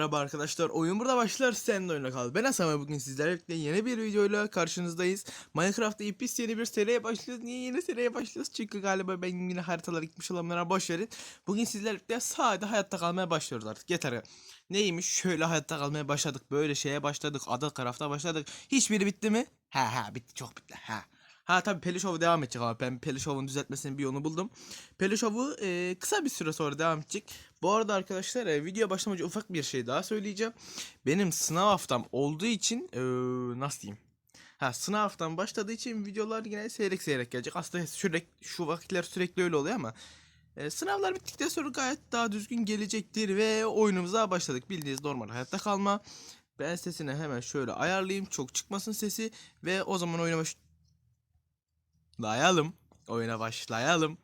Merhaba arkadaşlar. Oyun burada başlar. Sen de oyuna kal. Ben Hasan ve bugün sizlerle yeni bir videoyla karşınızdayız. Minecraft'ta ipis yeni bir seriye başlıyoruz. Niye yeni seriye başlıyoruz? Çünkü galiba ben yine haritalara gitmiş olanlara boş verin. Bugün sizlerle birlikte sade hayatta kalmaya başlıyoruz artık. Yeter. Neymiş? Şöyle hayatta kalmaya başladık. Böyle şeye başladık. Ada tarafta başladık. Hiçbiri bitti mi? Ha ha bitti. Çok bitti. Ha. Ha tabii Pelişov'u devam edecek ama ben Pelişov'un düzeltmesinin bir yolunu buldum. Pelişov'u e, kısa bir süre sonra devam edecek. Bu arada arkadaşlar e, video başlamadan ufak bir şey daha söyleyeceğim. Benim sınav haftam olduğu için e, nasıl diyeyim? Ha sınav haftam başladığı için videolar yine seyrek seyrek gelecek. Aslında sürekli şu vakitler sürekli öyle oluyor ama e, sınavlar bittikten sonra gayet daha düzgün gelecektir ve oyunumuza başladık. Bildiğiniz normal hayatta kalma. Ben sesini hemen şöyle ayarlayayım. Çok çıkmasın sesi ve o zaman oyuna baş... Başlayalım. Oyuna başlayalım.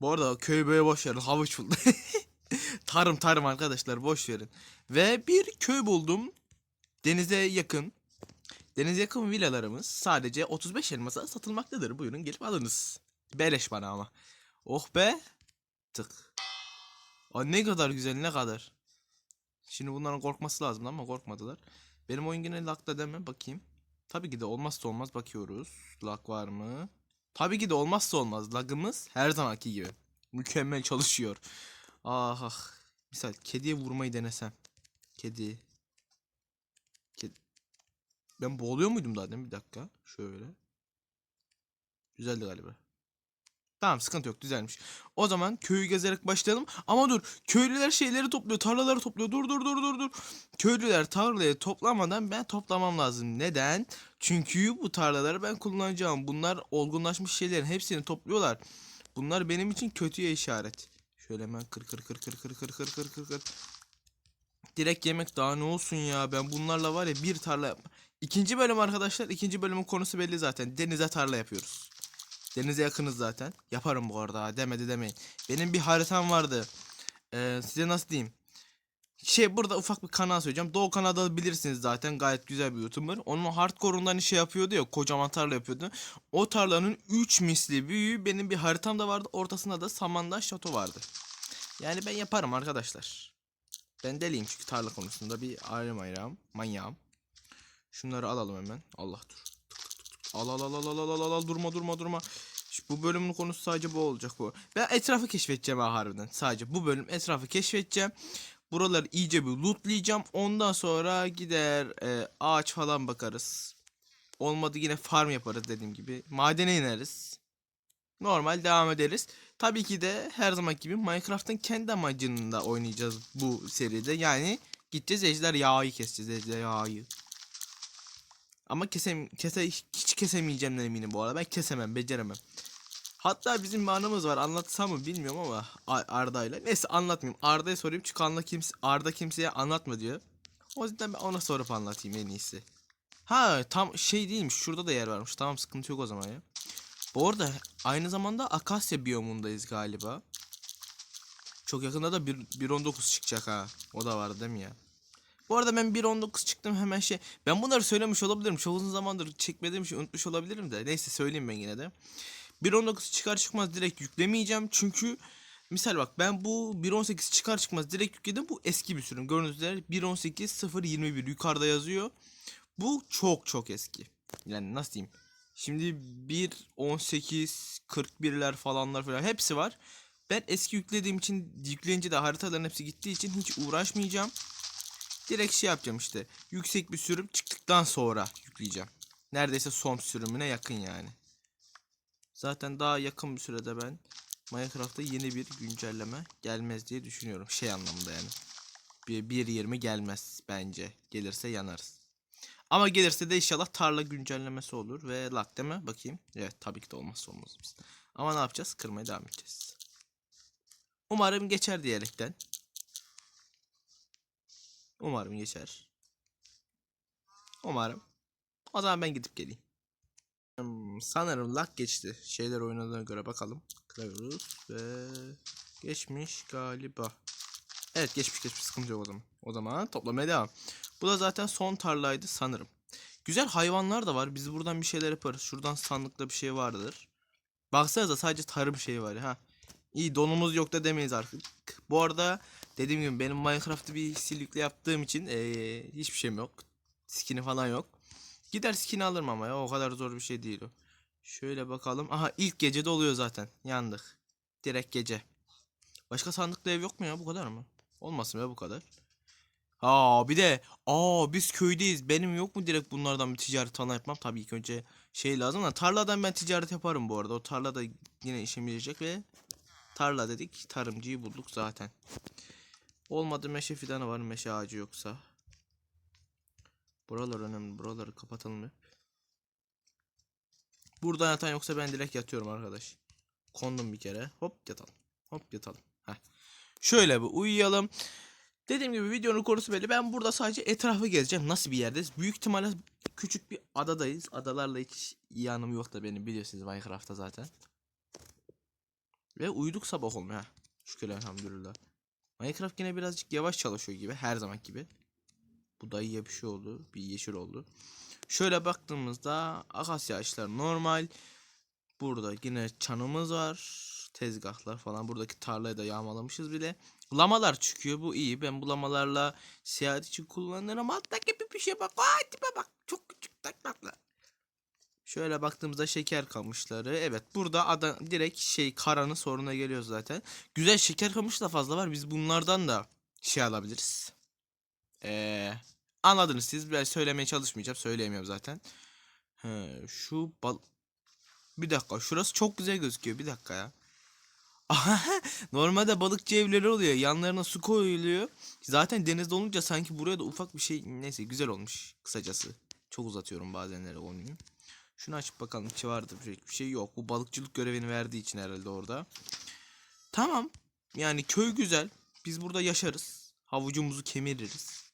Bu arada köy böyle boş verin. Havuç buldum. tarım tarım arkadaşlar boş verin. Ve bir köy buldum. Denize yakın. Denize yakın villalarımız sadece 35 elmasa satılmaktadır. Buyurun gelip alınız. Beleş bana ama. Oh be. Tık. Aa, ne kadar güzel ne kadar. Şimdi bunların korkması lazım ama korkmadılar. Benim oyun yine lagda deme bakayım. Tabii ki de olmazsa olmaz bakıyoruz. Lag var mı? Tabii ki de olmazsa olmaz. Lagımız her zamanki gibi. Mükemmel çalışıyor. Ah ah. Misal kediye vurmayı denesem. Kedi. Kedi. Ben boğuluyor muydum daha demin? Bir dakika. Şöyle. Güzeldi galiba. Tamam sıkıntı yok düzelmiş. O zaman köyü gezerek başlayalım. Ama dur köylüler şeyleri topluyor tarlaları topluyor. Dur dur dur dur dur. Köylüler tarlayı toplamadan ben toplamam lazım. Neden? Çünkü bu tarlaları ben kullanacağım. Bunlar olgunlaşmış şeylerin hepsini topluyorlar. Bunlar benim için kötüye işaret. Şöyle hemen kır kır kır kır kır kır kır kır kır kır. Direkt yemek daha ne olsun ya. Ben bunlarla var ya bir tarla yapma. İkinci bölüm arkadaşlar. ikinci bölümün konusu belli zaten. Denize tarla yapıyoruz. Denize yakınız zaten. Yaparım bu arada. Demedi demeyin. Benim bir haritam vardı. Ee, size nasıl diyeyim? Şey burada ufak bir kanal söyleyeceğim. Doğu Kanada bilirsiniz zaten. Gayet güzel bir YouTuber. Onun hardcore'undan şey yapıyordu ya. Kocaman tarla yapıyordu. O tarlanın 3 misli büyüğü benim bir haritamda vardı. Ortasında da Samandağ Şato vardı. Yani ben yaparım arkadaşlar. Ben deliyim çünkü tarla konusunda bir ayrım. Manyağım. Şunları alalım hemen. Allah dur. Al al al al al al al al durma durma durma. İşte bu bölümün konusu sadece bu olacak bu. Ben etrafı keşfedeceğim ha harbiden. Sadece bu bölüm etrafı keşfedeceğim. Buraları iyice bir lootlayacağım. Ondan sonra gider e, ağaç falan bakarız. Olmadı yine farm yaparız dediğim gibi. Madene ineriz. Normal devam ederiz. Tabii ki de her zaman gibi Minecraft'ın kendi amacında oynayacağız bu seride. Yani gideceğiz ejder yağı keseceğiz ejder yağı. Ama kesem kese hiç kesemeyeceğim eminim bu arada. Ben kesemem, beceremem. Hatta bizim bir anımız var. Anlatsam mı bilmiyorum ama Arda'yla. Neyse anlatmayayım. Arda'ya sorayım çünkü Arda, kimse, Arda kimseye anlatma diyor. O yüzden ben ona sorup anlatayım en iyisi. Ha tam şey değilmiş. Şurada da yer varmış. Tamam sıkıntı yok o zaman ya. Bu arada aynı zamanda Akasya biyomundayız galiba. Çok yakında da 1.19 çıkacak ha. O da var değil mi ya? Bu arada ben 1.19 çıktım hemen şey. Ben bunları söylemiş olabilirim. Çok uzun zamandır çekmediğim için unutmuş olabilirim de. Neyse söyleyeyim ben yine de. 1.19 çıkar çıkmaz direkt yüklemeyeceğim. Çünkü misal bak ben bu 1.18 çıkar çıkmaz direkt yükledim. Bu eski bir sürüm. Gördüğünüz üzere 1.18 021 yukarıda yazıyor. Bu çok çok eski. Yani nasıl diyeyim? Şimdi 1.18 41'ler falanlar falan hepsi var. Ben eski yüklediğim için yükleyince de haritaların hepsi gittiği için hiç uğraşmayacağım. Direkt şey yapacağım işte. Yüksek bir sürüm çıktıktan sonra yükleyeceğim. Neredeyse son sürümüne yakın yani. Zaten daha yakın bir sürede ben Minecraft'ta yeni bir güncelleme gelmez diye düşünüyorum. Şey anlamında yani. Bir 1.20 gelmez bence. Gelirse yanarız. Ama gelirse de inşallah tarla güncellemesi olur ve değil mi? Bakayım. Evet tabii ki de olmazsa olmaz. Ama ne yapacağız? Kırmaya devam edeceğiz. Umarım geçer diyerekten. Umarım geçer. Umarım. O zaman ben gidip geleyim. Hmm, sanırım lag geçti. Şeyler oynadığına göre bakalım. Kırıyoruz ve geçmiş galiba. Evet geçmiş geçmiş sıkıntı yok o zaman. O zaman toplamaya devam. Bu da zaten son tarlaydı sanırım. Güzel hayvanlar da var. Biz buradan bir şeyler yaparız. Şuradan sandıkta bir şey vardır. Baksanıza sadece tarım şeyi var ya. Ha. İyi donumuz yok da demeyiz artık. Bu arada Dediğim gibi benim Minecraft'ı bir sil yükle yaptığım için eee, hiçbir şeyim yok. Skin'i falan yok. Gider skin alırım ama ya o kadar zor bir şey değil o. Şöyle bakalım. Aha ilk gecede oluyor zaten. Yandık. Direkt gece. Başka sandıkta ev yok mu ya bu kadar mı? Olmasın ya bu kadar. Aa bir de aa biz köydeyiz. Benim yok mu direkt bunlardan bir ticaret falan yapmam? Tabii ilk önce şey lazım da tarladan ben ticaret yaparım bu arada. O tarla da yine işime yarayacak ve tarla dedik. Tarımcıyı bulduk zaten. Olmadı meşe fidanı var meşe ağacı yoksa. Buralar önemli. Buraları kapatalım hep. Burada yatan yoksa ben direkt yatıyorum arkadaş. Kondum bir kere. Hop yatalım. Hop yatalım. Heh. Şöyle bir uyuyalım. Dediğim gibi videonun konusu belli. Ben burada sadece etrafı gezeceğim. Nasıl bir yerdeyiz? Büyük ihtimalle küçük bir adadayız. Adalarla hiç iyi yok da benim biliyorsunuz Minecraft'ta zaten. Ve uyuduk sabah olmuyor. Şükür elhamdülillah. Minecraft yine birazcık yavaş çalışıyor gibi. Her zaman gibi. Bu dayıya bir şey oldu. Bir yeşil oldu. Şöyle baktığımızda akasya ağaçları normal. Burada yine çanımız var. Tezgahlar falan. Buradaki tarlayı da yağmalamışız bile. Lamalar çıkıyor. Bu iyi. Ben bu lamalarla seyahat için kullanırım. Alttaki bir şey bak. Vay tipe bak. Çok küçük tak takla. Şöyle baktığımızda şeker kamışları. Evet burada ada direkt şey karanın soruna geliyor zaten. Güzel şeker kamışı da fazla var. Biz bunlardan da şey alabiliriz. Eee anladınız siz. Ben söylemeye çalışmayacağım. Söyleyemiyorum zaten. He, şu bal... Bir dakika şurası çok güzel gözüküyor. Bir dakika ya. Normalde balıkçı evleri oluyor. Yanlarına su koyuluyor. Zaten denizde olunca sanki buraya da ufak bir şey neyse güzel olmuş kısacası. Çok uzatıyorum bazenleri olmuyor. Şunu açıp bakalım içi vardı bir şey, şey yok. Bu balıkçılık görevini verdiği için herhalde orada. Tamam. Yani köy güzel. Biz burada yaşarız. Havucumuzu kemiririz.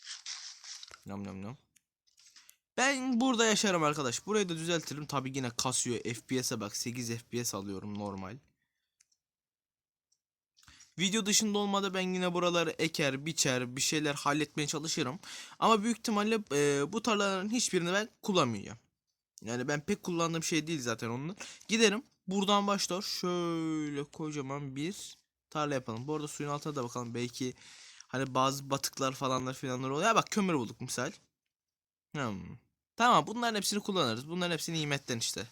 Nam nam nam. Ben burada yaşarım arkadaş. Burayı da düzeltirim. Tabi yine kasıyor. FPS'e bak 8 FPS alıyorum normal. Video dışında olmadı ben yine buraları eker, biçer, bir şeyler halletmeye çalışırım. Ama büyük ihtimalle e, bu tarlaların hiçbirini ben kullanmayacağım. Yani ben pek kullandığım şey değil zaten onlar. Giderim buradan başlar şöyle kocaman bir tarla yapalım. Bu arada suyun altına da bakalım belki hani bazı batıklar falanlar filanlar oluyor. Ya bak kömür bulduk misal. Hmm. Tamam bunların hepsini kullanırız. Bunların hepsi nimetten işte.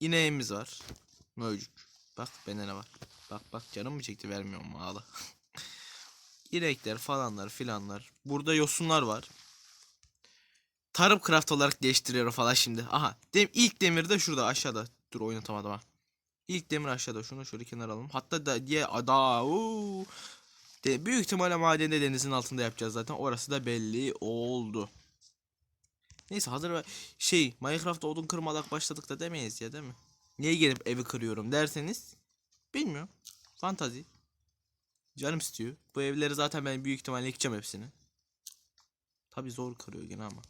İneğimiz var. Mövcük. Bak bende ne var. Bak bak canım mı çekti vermiyorum ağla. İnekler falanlar filanlar. Burada yosunlar var. Tarım craft olarak değiştiriyorum falan şimdi. Aha. Dem ilk demir de şurada aşağıda. Dur oynatamadım ha. İlk demir aşağıda. Şunu şöyle kenara alalım. Hatta da diye ada. De, büyük ihtimalle madende denizin altında yapacağız zaten. Orası da belli oldu. Neyse hazır şey Minecraft'ta odun kırmadak başladık da demeyiz ya değil mi? Niye gelip evi kırıyorum derseniz bilmiyorum. Fantazi. Canım istiyor. Bu evleri zaten ben büyük ihtimalle yıkacağım hepsini. Tabi zor kırıyor gene ama.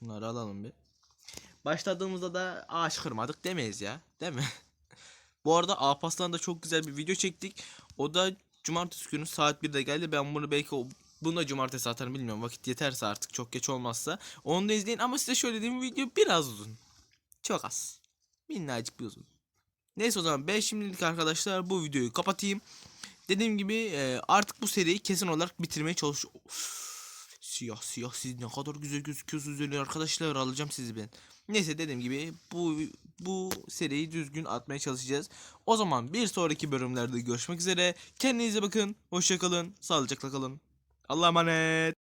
Şunları alalım bir. Başladığımızda da ağaç kırmadık demeyiz ya. Değil mi? Bu arada Alpaslan'da çok güzel bir video çektik. O da cumartesi günü saat 1'de geldi. Ben bunu belki o bunu da cumartesi atarım bilmiyorum. Vakit yeterse artık çok geç olmazsa. Onu da izleyin ama size şöyle diyeyim video biraz uzun. Çok az. Minnacık bir uzun. Neyse o zaman ben şimdilik arkadaşlar bu videoyu kapatayım. Dediğim gibi artık bu seriyi kesin olarak bitirmeye çalışıyorum. Siyah siyah siz ne kadar güzel gözüküyorsunuz öyle arkadaşlar alacağım sizi ben. Neyse dediğim gibi bu bu seriyi düzgün atmaya çalışacağız. O zaman bir sonraki bölümlerde görüşmek üzere. Kendinize bakın. Hoşçakalın. Sağlıcakla kalın. Allah'a emanet.